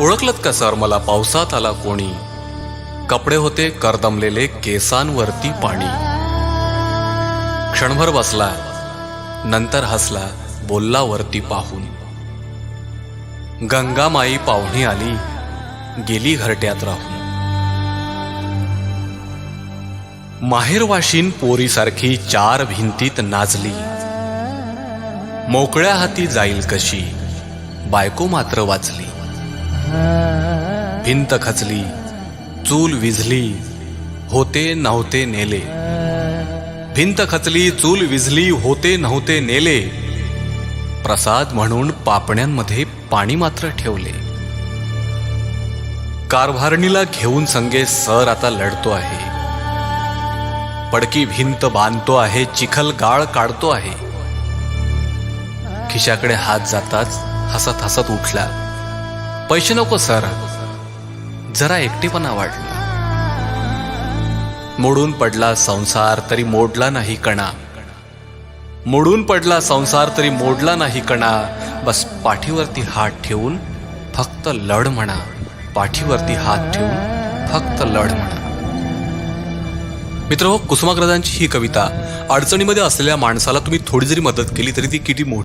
ओळखलत का सर मला? पावसात आला कोणी? कपडे होते करदमलेले केसांवरती पाणी. क्षणभर बसला नंतर हसला बोलला वरती पाहून. गंगामाई पाहुणी आली गेली घरट्यात राहून. माहेरवाशीन पोरीसारखी चार भिंतीत नाचली. मोकळ्या हाती जाईल कशी बायको मात्र वाचली. भिंत खचली चूल विझली होते नव्हते नेले. भिंत खचली चूल विझली होते नव्हते नेले. प्रसाद म्हणून पापण्यांमध्ये पाणी मात्र ठेवले. कारभारणीला घेऊन संगे सर आता लढतो आहे. पडकी भिंत बांधतो आहे चिखल गाळ काढतो आहे. खिशाकडे हात जाताच हसत हसत उठला. पैसे नको सर. जरा एकटेपणा वाढला. मोडून पडला संसार तरी मोडला नाही कणा. मोडून पडला संसार तरी मोडला नाही कणा. बस पाठीवरती हात ठेवून फक्त लढ म्हणा. पाठीवरती हात ठेवून फक्त लढ म्हणा. मित्र कुसुमाग्रजांची ही कविता अडचणीमध्ये असलेल्या माणसाला तुम्ही थोडी जरी मदत केली तरी ती किती मोठी